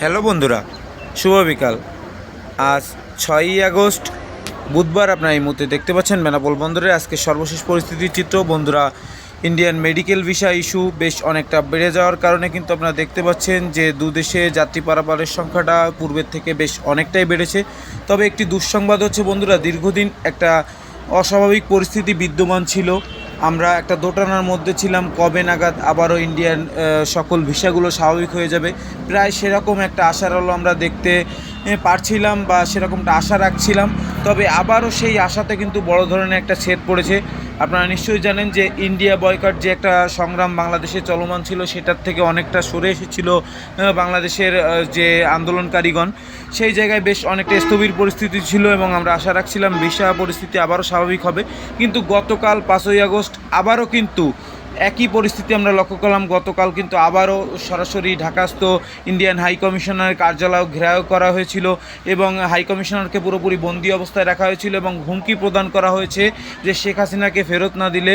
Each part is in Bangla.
হ্যালো বন্ধুরা, শুভ বিকাল। আজ ছয়ই আগস্ট, বুধবার আপনারা এই মুহূর্তে দেখতে পাচ্ছেন বেনাপোল বন্দরে আজকে সর্বশেষ পরিস্থিতির চিত্র। বন্ধুরা ইন্ডিয়ান মেডিকেল ভিসা ইস্যু বেশ অনেকটা বেড়ে যাওয়ার কারণে কিন্তু আপনারা দেখতে পাচ্ছেন যে দুদেশে যাত্রী পারাপারের সংখ্যাটা পূর্বের থেকে বেশ অনেকটাই বেড়েছে। তবে একটি দুঃসংবাদ হচ্ছে বন্ধুরা, দীর্ঘদিন একটা অস্বাভাবিক পরিস্থিতি বিদ্যমান ছিল। আমরা একটা দোটানার মধ্যে ছিলাম কবে নাগাদ আবারও ইন্ডিয়ান সকল ভিসাগুলো স্বাভাবিক হয়ে যাবে। প্রায় সেরকম একটা আশার আলো আমরা দেখতে পারছিলাম বা সেরকমটা আশা রাখছিলাম। তবে আবারও সেই আশাতে কিন্তু বড় ধরনের একটা ছেদ পড়েছে। আপনারা নিশ্চয়ই জানেন যে ইন্ডিয়া বয়কট যে একটা সংগ্রাম বাংলাদেশে চলমান ছিল, সেটার থেকে অনেকটা সরে এসেছিল বাংলাদেশের যে আন্দোলনকারীগণ। সেই জায়গায় বেশ অনেকটা স্থবির পরিস্থিতি ছিল এবং আমরা আশা রাখছিলাম বিশা পরিস্থিতি আবারও স্বাভাবিক হবে। কিন্তু গতকাল পাঁচই আগস্ট আবারও কিন্তু একই পরিস্থিতি আমরা লক্ষ্য করলাম। গতকাল কিন্তু আবারও সরাসরি ঢাকাস্থ ইন্ডিয়ান হাই কমিশনারের কার্যালয় ঘেরাও করা হয়েছিল এবং হাই কমিশনারকে পুরোপুরি বন্দি অবস্থায় রাখা হয়েছিল এবং হুমকি প্রদান করা হয়েছে যে শেখ হাসিনাকে ফেরত না দিলে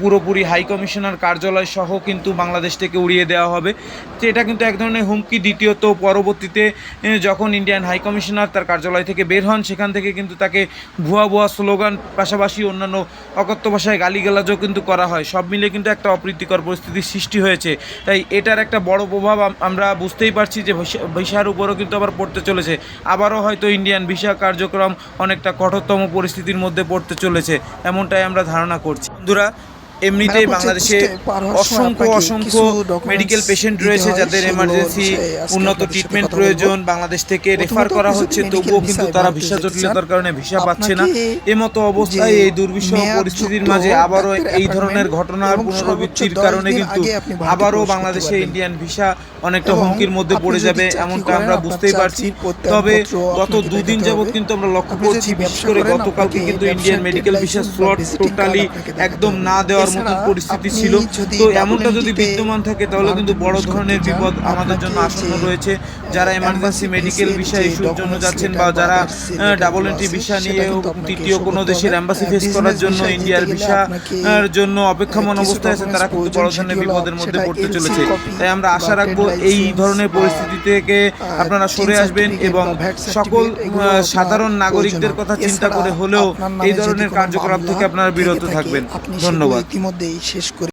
পুরোপুরি হাই কমিশনার কার্যালয় সহ কিন্তু বাংলাদেশ থেকে উড়িয়ে দেওয়া হবে। তো এটা কিন্তু এক ধরনের হুমকি। দ্বিতীয়ত, পরবর্তীতে যখন ইন্ডিয়ান হাই কমিশনার তার কার্যালয় থেকে বের হন, সেখান থেকে কিন্তু তাকে ভুয়া ভুয়া স্লোগান, পাশাপাশি অন্যান্য অকথ্য ভাষায় গালিগালাজও কিন্তু করা হয়। সব মিলে কিন্তু একটা অপ্রীতিকর পরিস্থিতির সৃষ্টি হয়েছে। তাই এটার একটা বড় প্রভাব আম- আমরা বুঝতেই পারছি যে ভিসা- ভিসার উপরও কিন্তু আবার পড়তে চলেছে। আবারও হয়তো ইন্ডিয়ান ভিসা কার্যক্রম অনেকটা কঠোরতম পরিস্থিতির মধ্যে পড়তে চলেছে, এমনটাই আমরা ধারণা করছি। বন্ধুরা এমনিতেই বাংলাদেশে অসংখ্য অসংখ্য মেডিকেল পেশেন্ট রয়েছে যাদের এমার্জেন্সি উন্নত ট্রিটমেন্ট প্রয়োজন বাংলাদেশ থেকে রেফার করা হচ্ছে তবুও কিন্তু তারা ভিসা জটিলতার কারণে ভিসা পাচ্ছে না। এমতো অবস্থায় এই দুর্বিষহ পরিস্থিতির মাঝে আবারও এই ধরনের ঘটনার পুনরাবৃত্তির কারণে কিন্তু আবারও বাংলাদেশে ইন্ডিয়ান ভিসা অনেকটা হুমকির মধ্যে পড়ে যাবে এমনটা আমরা বুঝতেই পারছি। তবে গত দুদিন যাবৎ কিন্তু আমরা লক্ষ্য করছি বিশেষ করে গতকালকে কিন্তু Indian medical visa slot totally একদম না না দেওয়ার মতো পরিস্থিতি ছিল। তো এমনটা যদি বিদ্যমান থাকে তাহলে কিন্তু বড় ধরনের বিপদ আমাদের জন্য আসন্ন রয়েছে। যারা এমার্জেন্সি মেডিকেল face-এর ভিসা যে ইস্যুর জন্য যাচ্ছেন বা যারা ডাবল এন্ট্রি ভিসা নিয়ে তৃতীয় কোনো দেশের অ্যাম্বাসি ফেস করার জন্য ইন্ডিয়ার গেলে ভিসা জন্য অপেক্ষমান অবস্থায় আছে তারা কিন্তু বড় ধরনের বিপদের মধ্যে পড়তে চলেছে। তাই আমরা আশা রাখব এই ধরনের পরিস্থিতি থেকে আপনারা সরে আসবেন এবং সকল সাধারণ নাগরিকদের কথা চিন্তা করে হলেও এই ধরনের কার্যকলাপ থেকে আপনারা বিরত থাকবেন ধন্যবাদ শেষ করে